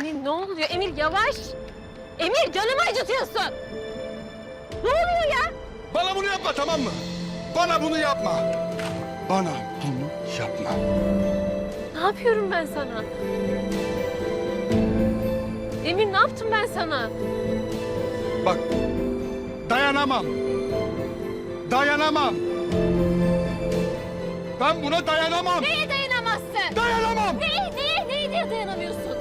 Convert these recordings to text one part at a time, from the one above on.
Emir ne oluyor? Emir yavaş. Emir canımı acıtıyorsun. Ne oluyor ya? Bana bunu yapma tamam mı? Bana bunu yapma. Bana bunu yapma. Ne yapıyorum ben sana? Emir ne yaptım ben sana? Bak dayanamam. Dayanamam. Ben buna dayanamam. Neye dayanamazsın? Dayanamam. Neye, neye, neye, neye dayanamıyorsun?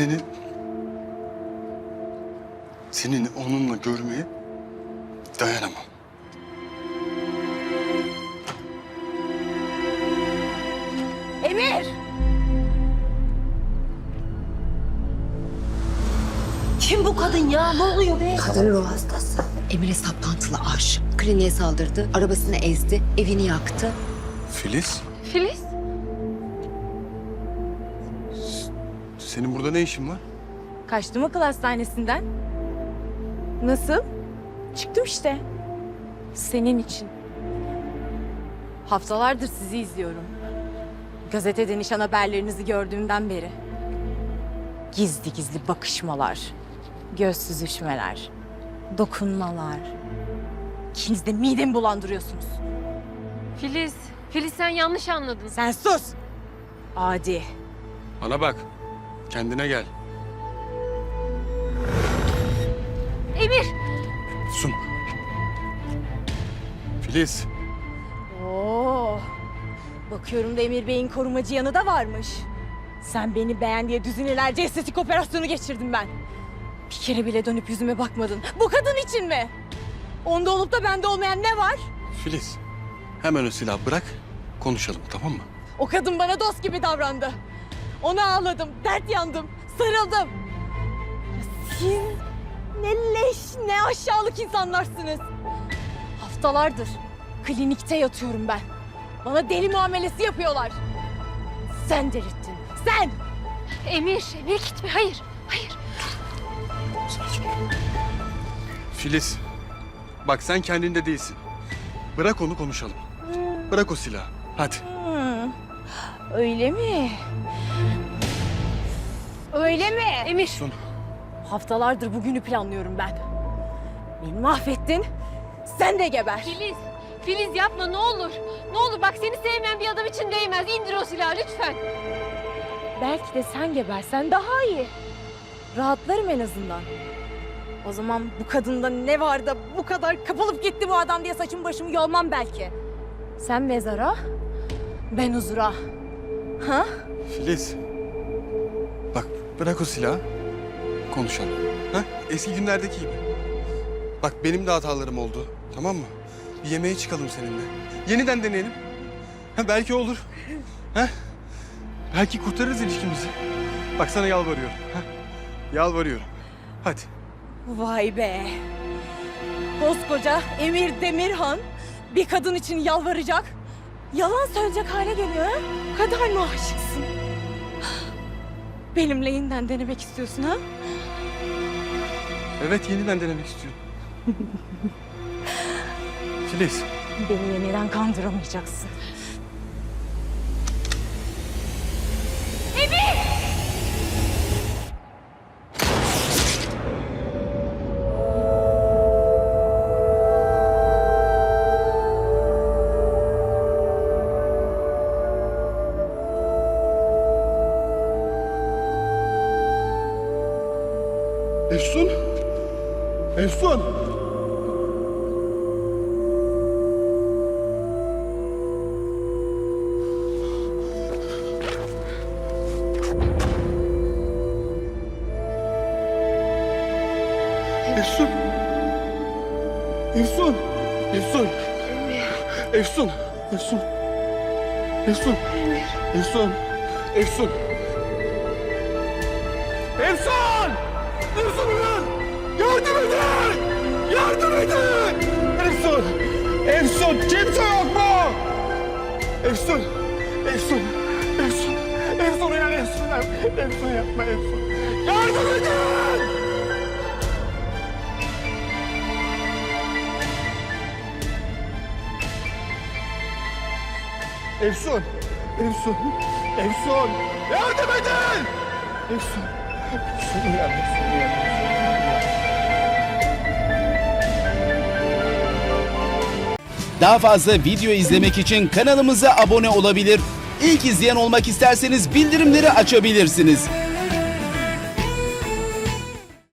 Seni... Senin onunla görmeye dayanamam. Emir! Kim bu kadın ya? Ne oluyor be? Kadın ruh hastası. Emir'e saplantılı aşık. Kliniğe saldırdı, arabasını ezdi, evini yaktı. Filiz, Filiz? Senin burada ne işin var? Kaçtım akıl hastanesinden. Nasıl? Çıktım işte. Senin için. Haftalardır sizi izliyorum. Gazetede nişan haberlerinizi gördüğümden beri. Gizli gizli bakışmalar, göz süzüşmeler, dokunmalar. İkiniz de midemi bulandırıyorsunuz. Filiz. Filiz sen yanlış anladın. Sen sus! Adi. Bana bak. Kendine gel. Emir! Sun. Filiz. Oo. Bakıyorum da Emir Bey'in korumacı yanı da varmış. Sen beni beğen diye düzinelerce estetik operasyonu geçirdim ben. Bir kere bile dönüp yüzüme bakmadın. Bu kadın için mi? Onda olup da bende olmayan ne var? Filiz. Hemen o silahı bırak. Konuşalım tamam mı? O kadın bana dost gibi davrandı. Ona ağladım, dert yandım, sarıldım. Siz ne leş, ne aşağılık insanlarsınız. Haftalardır klinikte yatıyorum ben. Bana deli muamelesi yapıyorlar. Sen delirttin, sen! Emir, Emir gitme. Hayır, hayır. Filiz. Bak sen kendinde değilsin. Bırak onu konuşalım. Bırak o silahı. Hadi. Öyle mi? Öyle mi? Emir. Sun. Haftalardır bugünü planlıyorum ben. Beni mahvettin, sen de geber. Filiz. Filiz yapma ne olur. Ne olur bak seni sevmeyen bir adam için değmez. İndir o silahı lütfen. Belki de sen gebersen daha iyi. Rahatlarım en azından. O zaman bu kadında ne var da bu kadar kapılıp gitti bu adam diye saçımı başımı yolmam belki. Sen mezara, ben huzura. Ha? Filiz. Bırak o silahı. Konuşalım. Ha? Eski günlerdeki gibi. Bak benim de hatalarım oldu. Tamam mı? Bir yemeğe çıkalım seninle. Yeniden deneyelim. Ha, belki olur. Ha? Belki kurtarırız ilişkimizi. Bak sana yalvarıyorum. Ha? Yalvarıyorum. Hadi. Vay be. Koskoca Emir Demirhan bir kadın için yalvaracak, yalan söyleyecek hale geliyor ha? Kadar mı aşıksın? Benimle yeniden denemek istiyorsun ha? Evet yeniden denemek istiyorum. Filiz. Beni yeniden kandıramayacaksın. Efsun. Efsun. Efsun. Efsun. Efsun. Efsun. Efsun. Efsun. Efsun. Efsun. Efsun! yapıyorsunuz? Yardım edin! Yardım edin! Efsun! Efsun! Kimse yok mu? Efsun! Efsun! Efsun! Efsun uyan Efsun! Efsun yapma Efsun! Yardım edin! Efsun! Efsun! Efsun! Yardım edin! Efsun! Efsun uyan, Efsun uyan. Daha fazla video izlemek için kanalımıza abone olabilir. İlk izleyen olmak isterseniz bildirimleri açabilirsiniz.